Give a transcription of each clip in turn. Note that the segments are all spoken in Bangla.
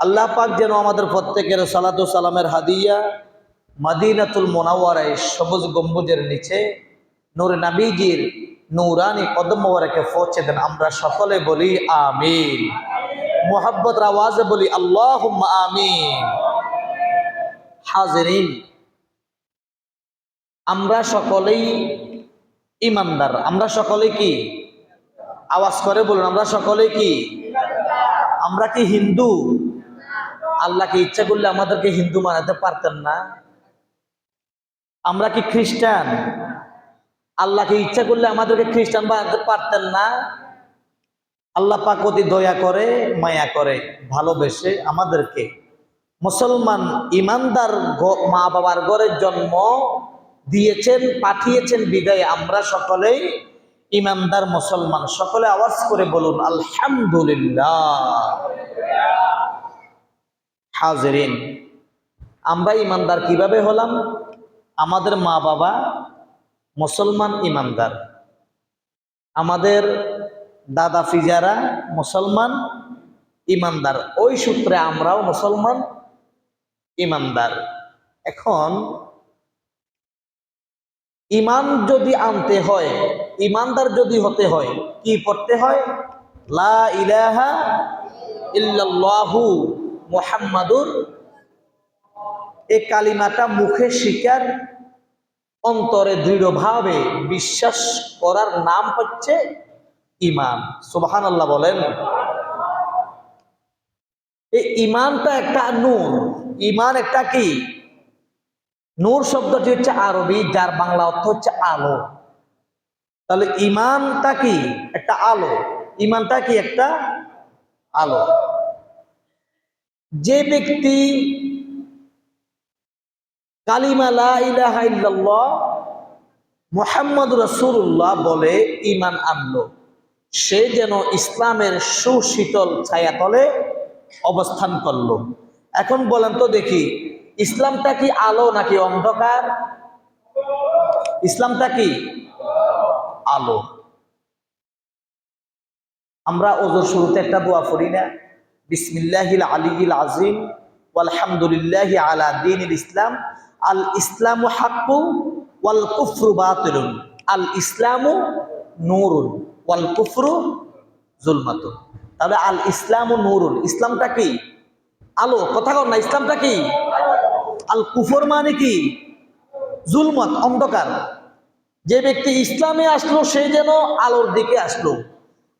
আল্লাহ পাক যেন আমাদের প্রত্যেকের সালাতু সালামের হাদিয়া মোনাওয়ারায় সবুজ গম্বুজের নিচে নূর নাবিজির পৌঁছে দেন। আমরা সকলে বলি আমিন। মোহাব্বত বলি আল্লাহ আমরা সকলেই ইমানদার। আমরা সকলে কি? আওয়াজ করে বলুন, আমরা সকলে কি? আমরা কি হিন্দু? আল্লাহকে ইচ্ছা করলে আমাদেরকে হিন্দু বানাতে পারতেন না। আমরা কি খ্রিস্টান? আল্লাহকে ইচ্ছা করলে আমাদেরকে খ্রিস্টান বানাতে পারতেন না। আল্লাহ পাক অতি দয়া করে, মায়া করে, ভালোবেসে আমাদেরকে মুসলমান ইমানদার মা বাবার ঘরের জন্ম দিয়েছেন, পাঠিয়েছেন, বিদায়। আমরা সকলেই ইমানদার মুসলমান, সকলে আওয়াজ করে বলুন, আলহামদুলিল্লাহ। হাজরিন, আমরা ইমানদার কীভাবে হলাম? আমাদের মা বাবা মুসলমান ইমানদার। আমাদের দাদা ফিজারা মুসলমান ইমানদার। ওই সূত্রে আমরাও মুসলমান ইমানদার। এখন, ইমান যদি আনতে হয় ইমানদার যদি হতে হয়, কি পড়তে হয়? লা ইলাহা মুহাম্মাদুর। এই কালিমাটা মুখে শিকার, অন্তরে দৃঢ়ভাবে বিশ্বাস করার নাম হচ্ছে ইমান। সুবহান আল্লাহ বলেন। এই ইমানটা একটা নূর। ইমান একটা কি? নূর শব্দটি হচ্ছে আরবি, যার বাংলা অর্থ হচ্ছে আলো। তাহলে ইমানটা কি? একটা আলো। ইমানটা কি? একটা আলো। যে ব্যক্তি কালিমা লা ইলাহা ইল্লাল্লাহ মোহাম্মদ রসুল্লাহ বলে ইমান আনলো, সে যেন ইসলামের সুশীতল ছায়াতলে অবস্থান করল। এখন বলেন তো দেখি, ইসলামটা কি আলো নাকি অন্ধকার? ইসলামটা কি? আলো। আমরা ওজোর শুরুতে একটা দোয়া পড়ি না? বিসমিল্লাহিল আলিগিল আজিম আলহামদুলিল্লাহ আলা ইসলাম। আল ইসলামু হাক্কু ওয়াল কুফরু বাতিলুন। আল ইসলামু নূরুন, ওয়াল কুফরু জুলমাতুন। তাহলে আল ইসলামু নূরুন, ইসলামটা কি? আলো, কথা কর না, ইসলামটা কি? আল কুফর মানে কি? জুলমত, অন্ধকার। যে ব্যক্তি ইসলামে আসলো, সে যেন আলোর দিকে আসলো।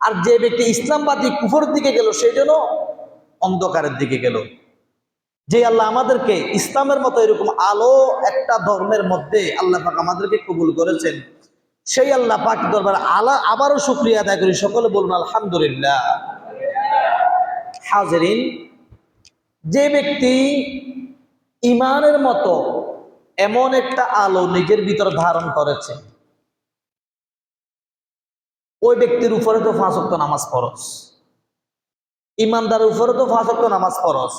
আর যে ব্যক্তি ইসলামবাদী কুফর দিকে গেল, সে যেন অন্ধকারের দিকে গেল। যে আল্লাহ আমাদেরকে ইসলামের মতো এরকম আলো, একটা ধর্মের মধ্যে আল্লাহ পাক আমাদেরকে কবুল করেছেন, সেই আল্লাহ পাক দরবার আলা আবারও শুক্রিয়া আদায় করি। সকলে বলুন, আলহামদুলিল্লাহ। হাজরিন, যে ব্যক্তি ইমানের মতো এমন একটা আলো নিজের ভিতর ধারণ করেছে ওই ব্যক্তির উপরে তো ওয়াক্ত নামাজ ফরজ। ইমানদারের উপরে তো ওয়াক্ত নামাজ ফরজ।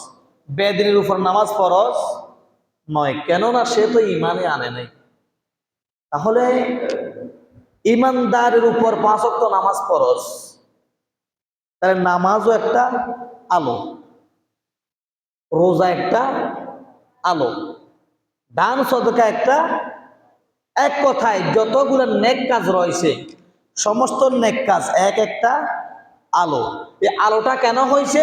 বেদিনের উপর নামাজ ফরজ নয়, কেননা সে তো ইমানে আনে নাই। তাহলে ইমানদারের উপর পাঁচ ওয়াক্ত নামাজ ফরজ, তাহলে নামাজও একটা আলো, রোজা একটা আলো, দান সদকা একটা, এক কথায় যতগুলো নেক কাজ রয়েছে সমস্ত নেক কাজ, এক একটা আলো। এই আলোটা কেন হয়েছে?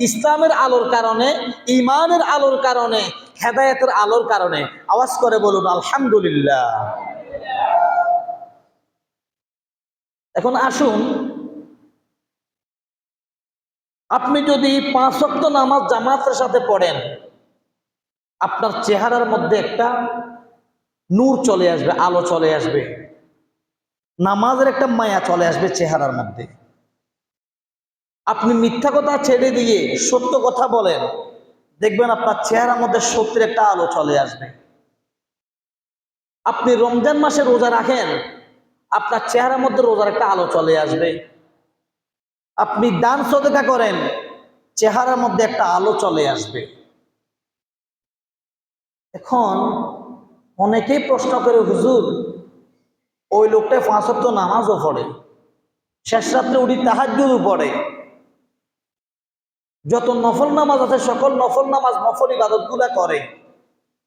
ইসলামের আলোর কারণে ইমানের আলোর কারণে, হেদায়েতের আলোর কারণে। আওয়াজ করে বলুন, আলহামদুলিল্লাহ। এখন আসুন, আপনি যদি পাঁচ ওয়াক্ত নামাজ জামাতের সাথে পড়েন, আপনার চেহারার মধ্যে একটা নূর চলে আসবে, আলো চলে আসবে। নামাজের একটা মায়া চলে আসবে চেহারার মধ্যে। আপনি মিথ্যা কথা ছেড়ে দিয়ে সত্য কথা বলেন, দেখবেন আপনার চেহারার মধ্যে সত্যের একটা আলো চলে আসবে। আপনি রমজান মাসে রোজা রাখেন, আপনার চেহারার মধ্যে রোজার একটা আলো চলে আসবে। আপনি দান সদকা করেন, চেহারার মধ্যে একটা আলো চলে আসবে। এখন অনেকেই প্রশ্ন করে, হুজুর ওই লোকটা ফাঁসত্ব নামাজও পড়ে। শেষ রাত্রে উঠি তাহাজুদও পড়ে। যত নফল নামাজ আছে, সকল নফল নামাজ নফল ইবাদতগুলা করে।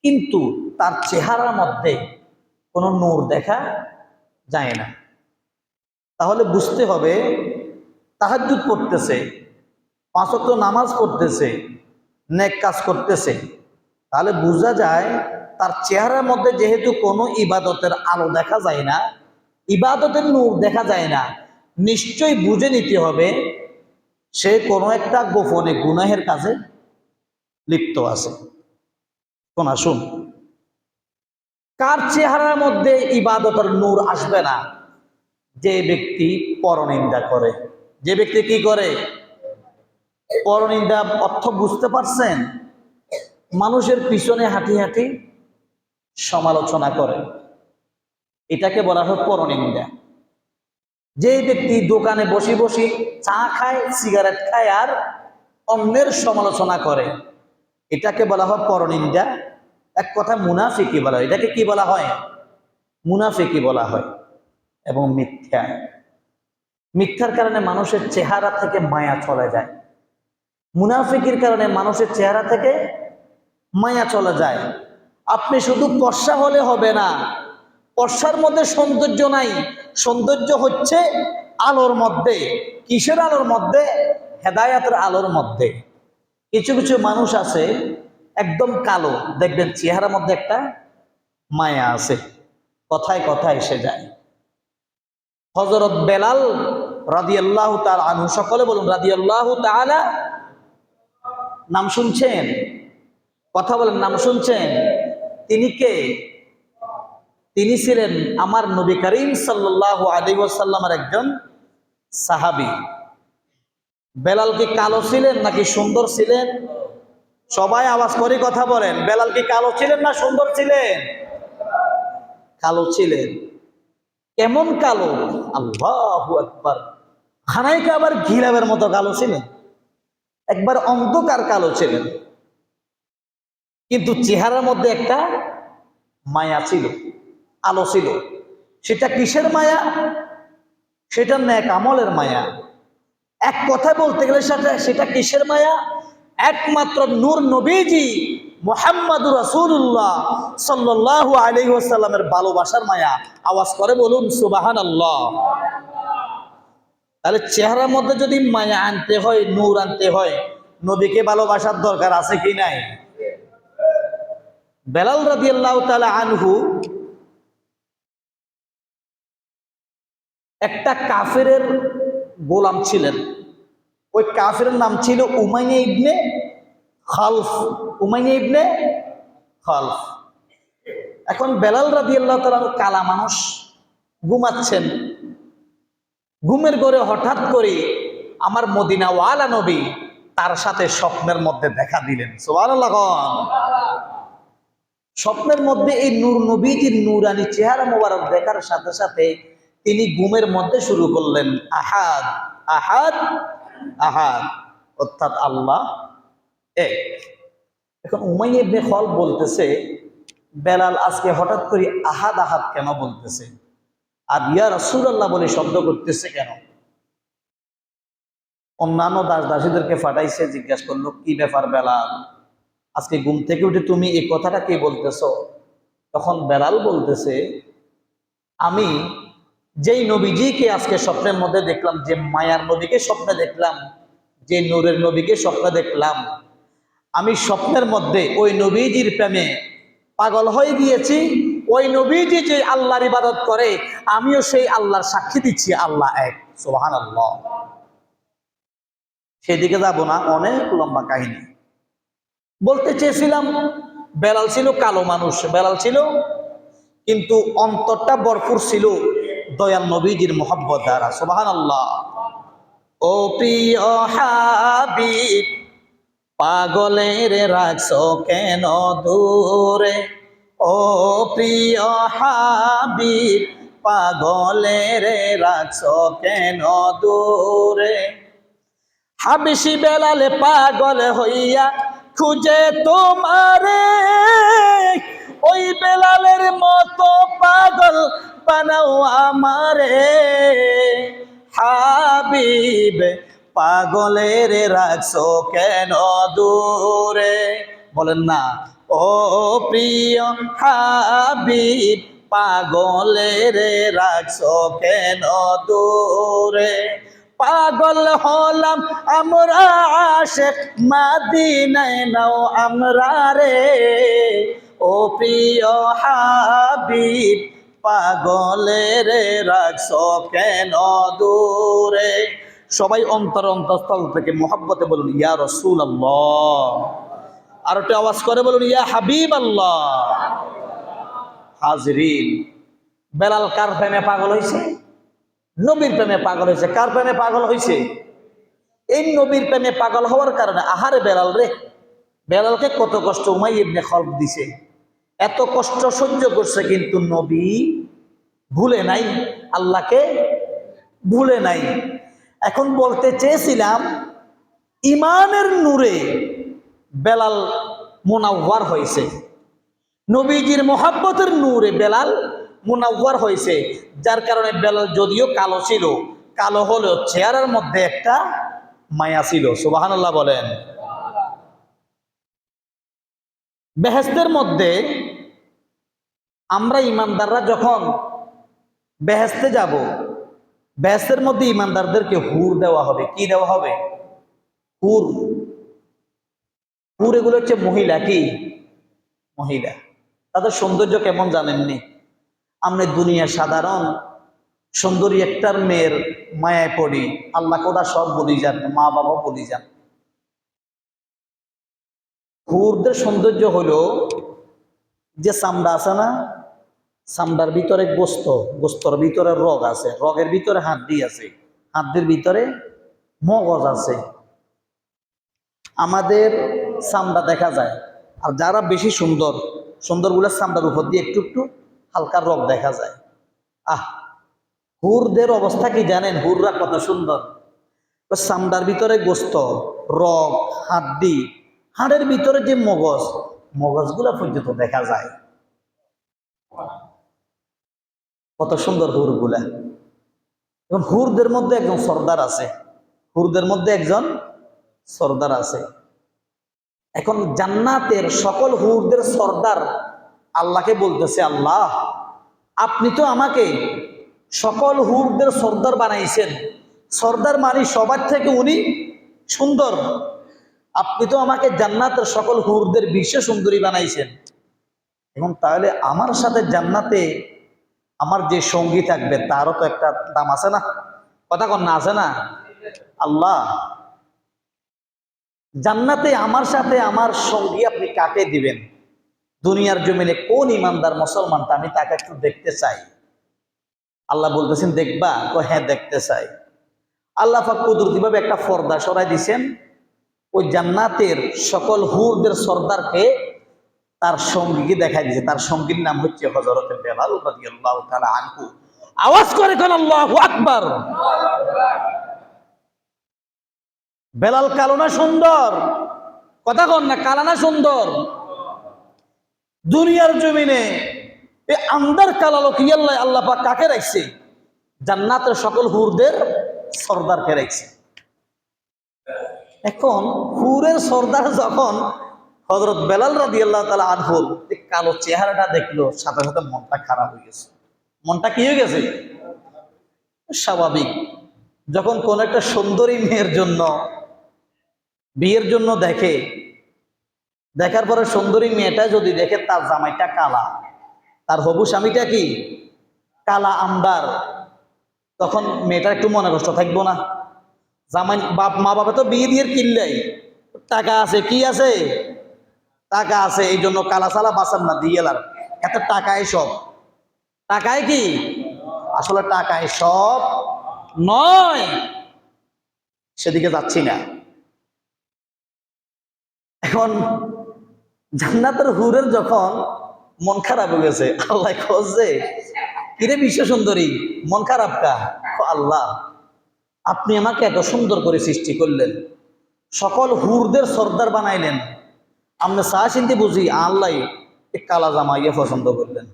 কিন্তু তার চেহারার মধ্যে কোনো নূর দেখা যায় না। তাহলে বুঝতে হবে তাহাজুদ পড়তেছে পাঁচক্ত নামাজ পড়তেছে, নেক কাজ করতেছে। তাহলে বোঝা যায় তার চেহারার মধ্যে যেহেতু কোনো ইবাদতের আলো দেখা যায় না, ইবাদতের নূর দেখা যায় না, নিশ্চয়ই বুঝে নিতে হবে সে কোনো একটা গোপনে গুনাহের কাজে লিপ্ত আছে। কোন আসুন। কার চেহারার মধ্যে ইবাদতের নূর আসবে না? যে ব্যক্তি পরনিন্দা করে। যে ব্যক্তি কি করে? পরনিন্দা অর্থ বুঝতে পারছেন? মানুষের পিছনে হাঁটি হাঁটি সমালোচনা করে। এটাকে বলা হয় পরনিন্দা। যে ব্যক্তি দোকানে বসে বসে চা খায়, সিগারেট খায় আর অন্যের সমালোচনা করে, এটাকে বলা হয় পরনিন্দা। এক কথা মুনাফিকি বলা হয়। এটাকে কি বলা হয়? মুনাফিকি বলা হয় এবং মিথ্যা। মিথ্যার কারণে মানুষের চেহারা থেকে মায়া চলে যায়। মুনাফিকির কারণে মানুষের চেহারা থেকে মায়া চলে যায়। আপনি শুধু পর্ষা হলে হবে না পর্ষার মধ্যে সৌন্দর্য নাই। সৌন্দর্য হচ্ছে আলোর মধ্যে, কিসের আলোর মধ্যে? হেদায়াতের আলোর মধ্যে। কিছু কিছু মানুষ আছে, একদম কালো। দেখবেন চেহারার মধ্যে একটা মায়া আছে। কথায় কথায় এসে যায়। হজরত বেলাল রাদিয়াল্লাহু তাআলা আনু সকলে বলুন, রাদিয়াল্লাহু তাআলা নাম শুনছেন? কথা বলেন, নাম শুনছেন? তিনি কে? তিনি ছিলেন আমার নবী করিম সাল্লাল্লাহু আলাইহি ওয়াসাল্লামের একজন সাহাবী। বেলাল কি কালো ছিলেন নাকি সুন্দর ছিলেন? সবাই আওয়াজ করে কথা বলেন, বেলাল কি কালো ছিলেন না সুন্দর ছিলেন? কালো ছিলেন। কেমন কালো? আল্লাহ একবার খানাইকে আবার ঘিরাবের মতো কালো ছিলেন? একবার অন্ধকার কালো ছিলেন। কিন্তু চেহারার মধ্যে একটা মায়া ছিল, আলো ছিল। সেটা কিসের মায়া? সেটা ন্যাক আমলের মায়া। এক কথায় বলতে গেলে সেটা সেটা কিসের মায়া? একমাত্র নূর নবীজি মোহাম্মদুর সাল্লাল্লাহু আলাইহি ওয়াসাল্লামের ভালোবাসার মায়া। আওয়াজ করে বলুন সুবাহান আল্লাহ তাহলে চেহারার মধ্যে যদি মায়া আনতে হয়, নূর আনতে হয়, নবীকে ভালোবাসার দরকার আছে কি নাই? বেলাল রাদিয়াল্লাহু তাআলা আনহু একটা কাফেরের গোলাম ছিলেন। ওই কাফের নাম ছিল Umayyah ibn Khalaf. Umayyah ibn Khalaf. এখন বেলাল রাদি আল্লাহ কালা মানুষ, ঘুমাচ্ছেন। ঘুমের ঘরে হঠাৎ করে আমার মদিনা ওয়ালা নবী তার সাথে স্বপ্নের মধ্যে দেখা দিলেন। সোয়াল স্বপ্নের মধ্যে এই নূর নবীজির নূরানি চেহারা মোবারক দেখার সাথে সাথে তিনি ঘুমের মধ্যে শুরু করলেন, আহাদ আহাদ আহাদ, অর্থাৎ আল্লাহ এক। এখন উমাই ইবনে বলতেছে, বেলাল আজকে হঠাৎ করে আহাদ আহাদ কেন বলতেছে? আর ইয়া রাসূলুল্লাহ বলে শব্দ করতেছে কেন? অন্যান্য দাস দাসীদেরকে ফাটাইছে, জিজ্ঞাসা করল, কি ব্যাপার বেলাল? আজকে ঘুম থেকে উঠে তুমি এই কথাটা কে বলতেছো? তখন বেলাল বলতেছে, আমি যেই নবীজিকে আজকে স্বপ্নের মধ্যে দেখলাম, যে মায়ার নবীকে স্বপ্নে দেখলাম, যে নূরের নবীকে স্বপ্নে দেখলাম, আমি স্বপ্নের মধ্যে ওই নবীজির প্রেমে পাগল হয়ে গিয়েছি, ওই নবীজি যে আল্লাহর ইবাদত করে, আমিও সেই আল্লাহর সাক্ষী দিচ্ছি, আল্লাহ এক সোহান আল্লাহ সেদিকে যাব না, অনেক লম্বা কাহিনী। বলতে চেয়েছিলাম, বেলাল ছিল কালো মানুষ, বেলাল ছিল, কিন্তু অন্তরটা ভরপুর ছিল দয়াল নবীজির মোহাব্বত দ্বারা সোবাহান আল্লাহ ও পাগলের রাখছ কেন দূরে? ও প্রিয় হাবিব, পাগলের রাখছ কেন দূরে? হাবিসি বেলালে পাগল হইয়া খুঁজে তোমারে। ওই বেলালের মতো পাগল বানাও আমারে। হাবিব, পাগলের রাখছো কেন দূরে? বলেন না। ও প্রিয় হাবিব, পাগলের রাখছো কেন দূরে? পাগল হলাম আমরা আশেক মাদিনায়, নাও আমরা রে। ও প্রিয় হাবিব পাগলের রাখছো কেন দূরে? সবাই অন্তর অন্তঃস্থল থেকে মোহাব্বতে বলুন, ইয়া রসুল আল্লাহ আর একটু আওয়াজ করে বলুন, ইয়া হাবিব আল্লাহ হাজরিন, বেলাল কার প্রেমে পাগল হয়েছে নবীর প্রেমে পাগল হয়েছে। কার প্রেমে পাগল হয়েছে এই নবীর প্রেমে পাগল হওয়ার কারণে আহারে বেলাল রে, বেলালকে কত কষ্ট উমাই ইবনে খলফ দিছে। এত কষ্ট সহ্য করছে কিন্তু নবী ভুলে নাই, আল্লাহকে ভুলে নাই। এখন বলতে চেয়েছিলাম ইমানের নূরে বেলাল মোনাওয়ার হয়েছে। নবীজির মোহাব্বতের নূরে বেলাল মুনাওয়ার হয়েছে, যার কারণে বেলাল যদিও কালো ছিল, কালো হলেও চেহারার মধ্যে একটা মায়া ছিল সুবাহান্লাহ বলেন। বেহেস্তের মধ্যে আমরা ইমানদাররা যখন বেহেস্তে যাব বেহেস্তের মধ্যে ইমানদারদেরকে হুর দেওয়া হবে। কি দেওয়া হবে? হুর। হুর এগুলো হচ্ছে মহিলা কি? মহিলা। তাদের সৌন্দর্য কেমন জানেননি? আমরা দুনিয়া সাধারণ সুন্দরী একটার মেয়ের মায়ায় পড়ি। আল্লাহ কোদা সব বলি যান, মা বাবা বলি যান। হুরদের সৌন্দর্য হলো যে চামড়া আছে না, চামড়ার ভিতরে গোস্ত, গোস্তর ভিতরে রগ আছে, রগের ভিতরে হাড্ডি আছে, হাড্ডির ভিতরে মগজ আছে। আমাদের চামড়া দেখা যায়। আর যারা বেশি সুন্দর, সুন্দরগুলোর চামড়ার উপর দিয়ে একটু একটু হালকা রগ দেখা যায়। আহ, হুরদের অবস্থা কি জানেন? হুররা কত সুন্দর। চামড়ার ভিতরে গোস্ত, রগ, হাড্ডি, হাড়ের ভিতরে যে মগজ, মগজগুলা পর্যন্ত দেখা যায়। কত সুন্দর হুরগুলা। এবং হুরদের মধ্যে একজন সর্দার আছে। হুরদের মধ্যে একজন সর্দার আছে। এখন জান্নাতের সকল হুরদের সর্দার আল্লাহকে বলতেছে, আল্লাহ, আপনি তো আমাকে সকল হুরদের সর্দার বানাইছেন। সর্দার মানে সবার থেকে উনি সুন্দর। আপনি তো আমাকে জান্নাতের সকল হুরদের বিশ্ব সুন্দরী বানাইছেন। এবং তাহলে আমার সাথে জান্নাতে আমার যে সঙ্গী থাকবে, তারও তো একটা দাম আছে না? কথা কন্যা আছে না? আল্লাহ, জান্নাতে আমার সাথে আমার সঙ্গী আপনি কাকে দিবেন? দুনিয়ার জমিনে কোন ইমানদার মুসলমানটা আমি তাকে একটু দেখতে চাই। আল্লাহ বলতেছেন, দেখবা? ও হ্যাঁ দেখতে চাই। আল্লাহ কুদরতিভাবে একটা পর্দা সরাই দিছেন। ওই জান্নাতের সকল হুরদের সর্দারকে তার সঙ্গীকে দেখাই দিয়েছে তার সঙ্গীর নাম হচ্ছে হজরত বেলাল আনহু। আওয়াজ করে আল্লাহু আকবার! বেলাল কালো না সুন্দর? কথা কন না, কালা না সুন্দর? দুনিয়ার জমিনে এ আন্দার কালালো কি আল্লাহ আল্লাহ পাক কাকে রাখছে? জান্নাতের সকল হুরদের সর্দারকে রাখছে। এখন হুরের সর্দার যখন হজরত বেলাল রাদি আল্লাহ তালা এই কালো চেহারাটা দেখল, সাথে সাথে মনটা খারাপ হয়ে গেছে। মনটা কি হয়ে গেছে? স্বাভাবিক। যখন কোন একটা সুন্দরী মেয়ের জন্য, বিয়ের জন্য দেখে দেখার পরে সুন্দরী মেয়েটা যদি দেখে তার জামাইটা কালা, তার হবু স্বামীটা কি? কালা আমদার তখন মেয়েটার একটু মনে কষ্ট থাকব না। জামাই, বাপ, মা বাবা তো বিয়ে দিয়ে কিনলেই। টাকা আছে, কি আছে? টাকা আছে, এই জন্য কালা সালা বাসান না, দিয়ে এলার এত টাকায় সব। টাকায় কি? আসলে টাকায় সব নয়। সেদিকে যাচ্ছি না। এখন জান্নাতের হুরের যখন মন খারাপ হয়ে গেছে, আল্লাহ খোঁজে কিরে বিশ্ব সুন্দরী, মন খারাপ কা? আল্লাহ, আপনি আমাকে এত সুন্দর করে সৃষ্টি করলেন। সকল হুরদের সর্দার বানাইলেন। আপনি চা চিনতে বুঝি, আল্লাহ কালা জামাইয়ে পছন্দ করলেন।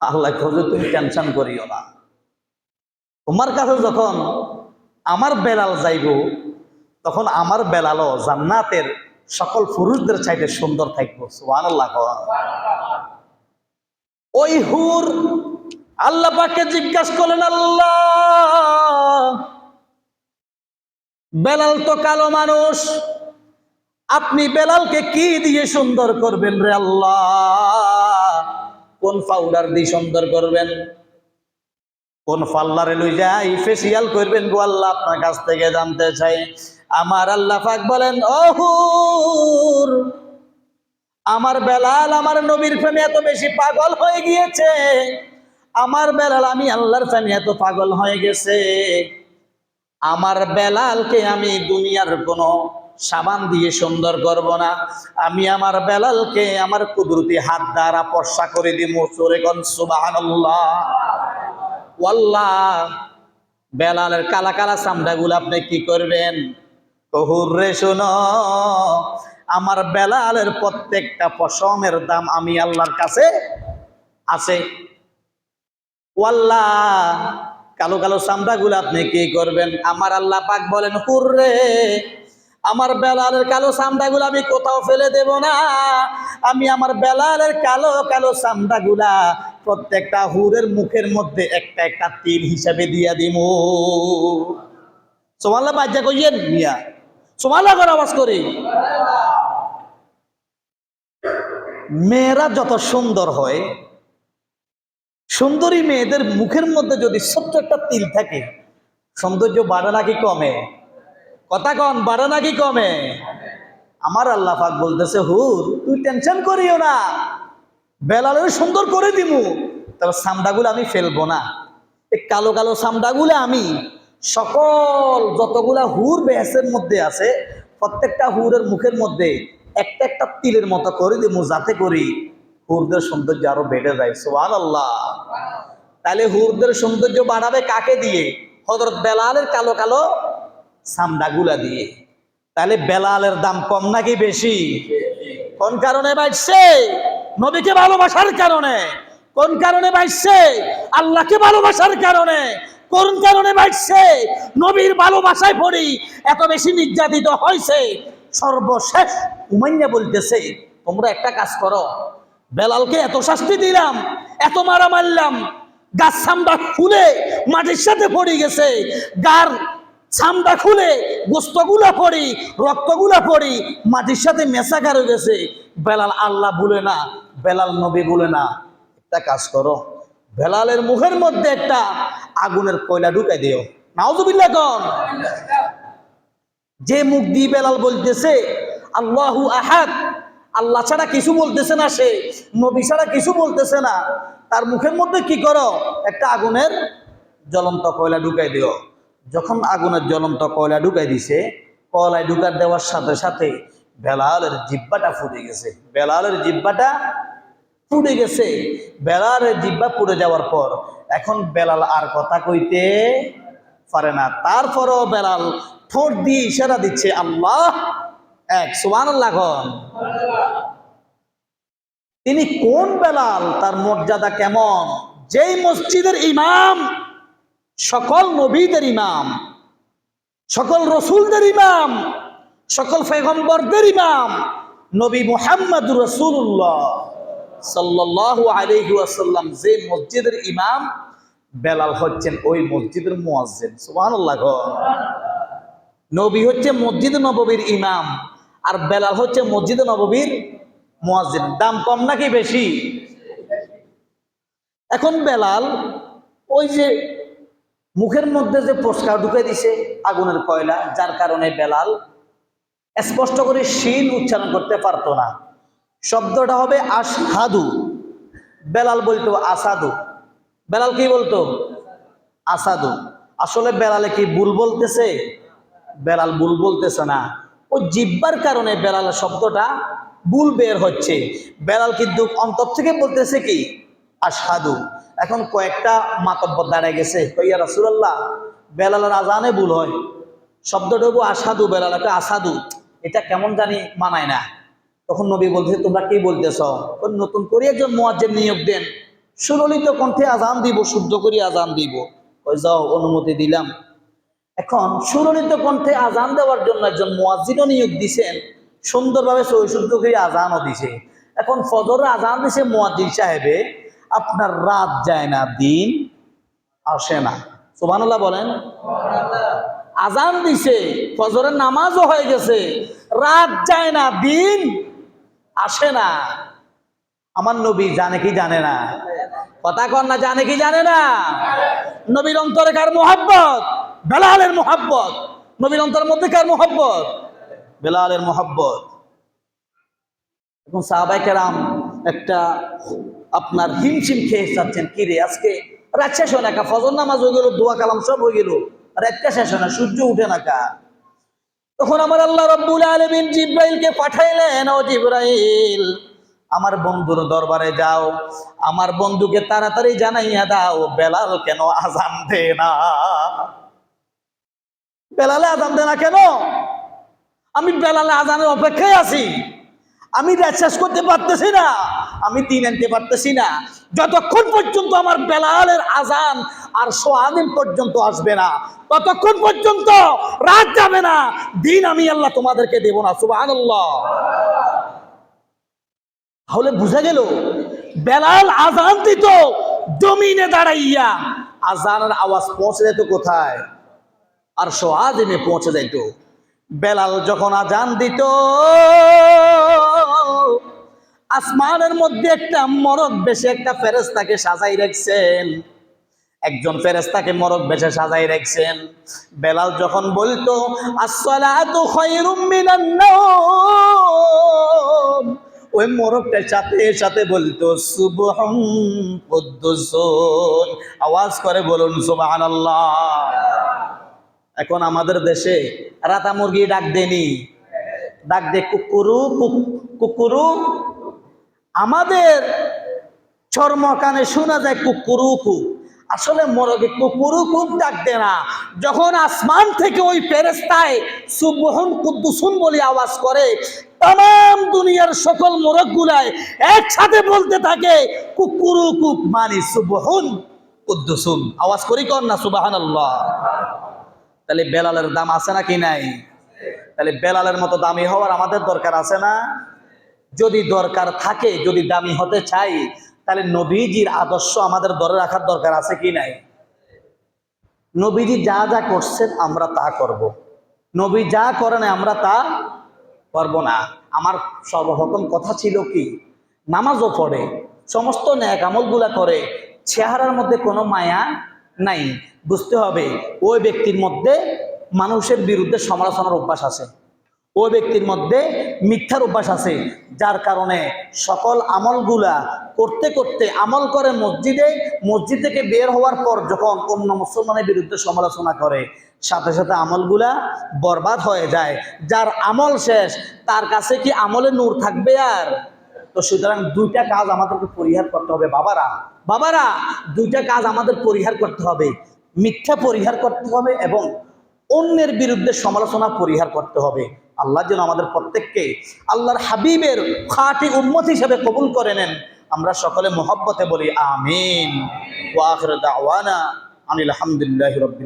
আল্লাহ খোঁজে তুমি টেনশন করিও না। তোমার কাছে যখন আমার বেলাল যাইব, তখন আমার বেলালও জান্নাতের সকল পুরুষদের চাইতে সুন্দর থাকব, সুবহানাল্লাহ ওই হুর আল্লাহ পাকে জিজ্ঞাসা করলেন, আল্লাহ, বেলাল তো কালো মানুষ, আপনি বেলালকে কি দিয়ে সুন্দর করবেন রে আল্লাহ? কোন পাউডার দিয়ে সুন্দর করবেন? কোন পাল্লারে লই যাই ফেসিয়াল করবেন গো আল্লাহ? আপনার কাছ থেকে জানতে চাই। আমার আল্লাহ পাক বলেন ওহুর আমার বেলাল আমার নবীর প্রেমে এত বেশি পাগল হয়ে গিয়েছে। আমার বেলাল, আমি আল্লাহর প্রেমে এত পাগল হয়ে গেছে। আমার বেলালকে আমি দুনিয়ার কোনো সাবান দিয়ে সুন্দর করব না। আমি আমার বেলালকে আমার কুদরতি হাত দ্বারা পর্ষা করে দিব চোরে কন ওয়াল্লাহ, বেলালের কালা কালা চামড়াগুলো আপনি কি করবেন? কহুর রে শোনো, আমার বেলালের প্রত্যেকটা পশমের দাম আমি আল্লাহর কাছে আছে। ওয়াল্লা কালো কালো চামড়াগুলো আপনি কি করবেন? আমার আল্লাহ পাক বলেন হুররে আমার বেলালের কালো চামড়াগুলো আমি কোথাও ফেলে দেব না। আমি আমার বেলালের কালো কালো চামড়াগুলা প্রত্যেকটা হুরের মুখের মধ্যে একটা একটা তিল হিসাবে দিয়া দিব সোমাল্লা বাজ্যা কইয়েন মিয়া। সোমাল্লা করে আওয়াজ করি। মেয়েরা যত সুন্দর হয়, সুন্দরী মেয়েদের মুখের মধ্যে যদি ছোট্ট একটা তিল থাকে, সৌন্দর্য বাড়ে নাকি কমে? কথা কন, বাড়ে নাকি কমে? আমার আল্লাহ পাক বলতেছে, হুর, তুই টেনশন করিও না। বেলালের সুন্দর করে দিমু। তবে সামডাগুলো আমি ফেলব না। এই কালো কালো সামডাগুলো আমি সকল যতগুলা হুর বেহেসের মধ্যে আছে, প্রত্যেকটা হুরের মুখের মধ্যে একটা একটা তিলের মতো করে দিমু, যাতে করি হুরদের সৌন্দর্য আরও বেড়ে যায়। সোহান আল্লাহ তাহলে হুরদের সৌন্দর্য বাড়াবে কাকে দিয়ে? হজরত বেলালের কালো কালো সামডাগুলা দিয়ে। তাহলে বেলালের দাম কম নাকি বেশি? কোন কারণে বাড়ছে? নবীকে ভালোবাসার কারণে। কোন কারণে বাড়ছে? আল্লাহকে ভালোবাসার কারণে। কোন কারণে বাড়ছে। নবীর ভালোবাসায় পড়ি, এত বেশি নির্যাতিত হয়েছে সর্বশেষ উমাইয়া বলতেছে, তোমরা একটা কাজ করো, বেলালকে এত শাস্তি দিলাম, এত মারা মারলাম, গাছ সামটা খুলে মাটির সাথে পড়ে গেছে, গার ছামটা খুলে গোস্তগুলা পড়ি, রক্তগুলা পড়ি, মাটির সাথে মেসাকার হয়ে গেছে। বেলাল আল্লাহ বলে না, বেলাল নবী বলে না। একটা কাজ করো, বেলালের মুখের মধ্যে একটা আগুনের কয়লা ঢুকাই দিও। নাওজুবিল্লাহ কন। যে মুখ দিয়ে বেলাল বলতেছে, আল্লাহু আহাদ আল্লাহ ছাড়া কিছু বলতেছে না সে, নবী ছাড়া কিছু বলতেছে না। তার মুখের মধ্যে কি করো? একটা আগুনের জ্বলন্ত কয়লা ঢুকাই দিও। যখন আগুনের জ্বলন্ত কয়লা ঢুকাই দিছে, কয়লায় ঢুকার দেওয়ার সাথে সাথে বেলালের জিব্বাটা ফুটে গেছে। বেলালের জিব্বাটা ফুটে গেছে। বেলালের জিব্বা পুড়ে যাওয়ার পর এখন বেলাল আর কথা কইতে পারে না। তারপরও বেলাল ঠোঁট দিয়ে ইশারা দিচ্ছে, আল্লাহ, এক সুবান আল্লাহ তিনি কোন বেলাল, তার মর্যাদা কেমন? যেই মসজিদের ইমাম, সকল নবীদের ইমাম, সকল রসুলদের ইমাম, সকল ফেগম্বরদের ইমাম, নবী মুহাম্মদ রসুল্লাহ যে মসজিদের ইমাম বেলাল হচ্ছেন, ওই মসজিদের সুবহানাল্লাহ নবী হচ্ছে মসজিদ নববীর ইমাম আর বেলাল হচ্ছে মসজিদ নববীর দাম কম নাকি বেশি? এখন বেলাল ওই যে মুখের মধ্যে যে পোস্কার ঢুকে দিছে আগুনের কয়লা, যার কারণে বেলাল স্পষ্ট করে শিন উচ্চারণ করতে পারতো না। শব্দটা হবে আসাদু বেলাল বলতো আসাদু। বেলাল কি বলতো? আসাদু। আসলে বেলালে কি ভুল বলতেছে? বেলাল বুল বলতেছে না। ও জিব্বার কারণে বেলাল শব্দটা ভুল বের হচ্ছে। বেলাল কিন্তু অন্তর থেকে বলতেছে কি? আসাদু এখন কয়েকটা মাতব্য দাঁড়ায় গেছে। কইয়া রাসুলাল্লাহ, বেলালের আজানে ভুল হয়। শব্দটুকু আসাদু বেলাল একটা আসাদু। এটা কেমন জানি মানায় না। তখন নবী বলতেছে তোমরা কি বলতেছ? নতুন করে একজন মোয়াজ্জের নিয়োগ দেন। সুললিত কণ্ঠে আজান দিব, শুদ্ধ করে আজান দিব। ওই যাও, অনুমতি দিলাম। এখন সুরলিত কণ্ঠে আজান দেওয়ার জন্য একজন মুয়াজ্জিনও নিয়োগ দিছেন, সুন্দরভাবে সৈশুদ্ধ করে আজানও দিছে। এখন ফজরের আজান দিছে মুয়াজ্জিন সাহেবে, আপনার রাত যায় না, দিন আসে না। সুবহানাল্লাহ বলেন। আজান দিছে, ফজরের নামাজও হয়ে গেছে, রাত যায় না, দিন আসে না। আমার নবী জানে কি জানে না? কথা কন জানে কি জানে না? নবীর অন্তরে কার মোহাব্বত? বেলালের মোহাব্বত। নবীর অন্তরের মধ্যে কার মোহাব্বত? বেলালের মোহাব্বত। এখন সাহাবাই কেরাম একটা আপনার হিমশিম খেয়ে যাচ্ছেন। কি রে, আজকে রাত শেষ না? কা ফজর নামাজ হয়ে গেল, দোয়া কালাম সব হয়ে গেল। রাতটা শেষ না, সূর্য উঠে না কা তখন আমার আল্লাহ রব্বুল আলমিন জিব্রাইলকে পাঠাইলেন, ও জিব্রাইল, আমার বন্ধুর দরবারে যাও, আমার বন্ধুকে তাড়াতাড়ি জানাইয়া দাও, বেলাল কেন আজান দে না? বেলালে আজান দে না কেন? আমি বেলালে আজানের অপেক্ষায় আছি। আমি রাত করতে পারতেছি না, আমি দিন আনতে পারতেছি না। যতক্ষণ পর্যন্ত আমার বেলালের আজান আর সোয়াদিন পর্যন্ত আসবে না। ততক্ষণ পর্যন্ত রাত যাবে না। দিন আমি আল্লাহ তোমাদেরকে দেব না সুবাহ তাহলে বুঝা গেল, বেলাল আজান দিত জমিনে দাঁড়াইয়া। আজানের আওয়াজ পৌঁছে যেত কোথায়? আর সোয়াদিনে পৌঁছে যাইত বেলাল যখন আজান দিত, আসমানের মধ্যে একটা মরদ বেশে একটা ফেরেস্তাকে সাজাই রাখছেন। একজন ফেরেস্তাকে মরক বেশে সাজাই রাখছেন। বেলাল যখন বলতো ওই মোরগটার সাথে সাথে বলতো কুদ্দুসুন। আওয়াজ করে বলুন, সুবহানাল্লাহ। এখন আমাদের দেশে রাতা মুরগি ডাক দেনি ডাক দে কুকুরু, কুক- কুকুরু। আমাদের চর্মকানে শোনা যায় কুকুরু কুক আসলে মরগে কুকুরু কুক ডাক দে না। যখন আসমান থেকে ওই ফেরেস্তায় সুবহন কুদ্দুসুন বলে আওয়াজ করে তাম দুনিয়ার সকল মোরগ গুলায় একসাথে বলতে থাকে কুকুরু কুক মানে সুবহন কুদ্দুসুন। আওয়াজ করি কর না সুবাহান তাহলে বেলালের দাম আছে না কি নাই? তাহলে বেলালের মতো দামি হওয়ার আমাদের দরকার আছে না? যদি দরকার থাকে, যদি দামি হতে চাই তাহলে নবীজির আদর্শ আমাদের ধরে রাখার দরকার আছে কি নাই? নবীজি যা যা করছেন, আমরা তা করব। নবী যা করেন আমরা তা করব না। আমার সর্বপ্রথম কথা ছিল কি? নামাজও পড়ে, সমস্ত ন্যাক আমলগুলা করে, চেহারার মধ্যে কোনো মায়া নাই। বুঝতে হবে, ওই ব্যক্তির মধ্যে মানুষের বিরুদ্ধে সমালোচনার অভ্যাস আছে। ওই ব্যক্তির মধ্যে মিথ্যার অভ্যাস আছে, যার কারণে সকল আমলগুলা করতে করতে আমল করে মসজিদে, মসজিদ থেকে বের হওয়ার পর যখন অন্য মুসলমানের বিরুদ্ধে সমালোচনা করে, সাথে সাথে আমলগুলা বরবাদ হয়ে যায়। যার আমল শেষ, তার কাছে কি আমলে নূর থাকবে আর? তো সুতরাং দুইটা কাজ আমাদেরকে পরিহার করতে হবে, বাবারা। বাবারা, দুইটা কাজ আমাদের পরিহার করতে হবে, মিথ্যা পরিহার করতে হবে এবং অন্যের বিরুদ্ধে সমালোচনা পরিহার করতে হবে। আল্লাহ যেন আমাদের প্রত্যেককে আল্লাহর হাবিবের খাটি উম্মত হিসেবে কবুল করে নেন। আমরা সকলে মোহব্বতে বলি, আমিন। আলহামদুলিল্লাহ রাব্বিল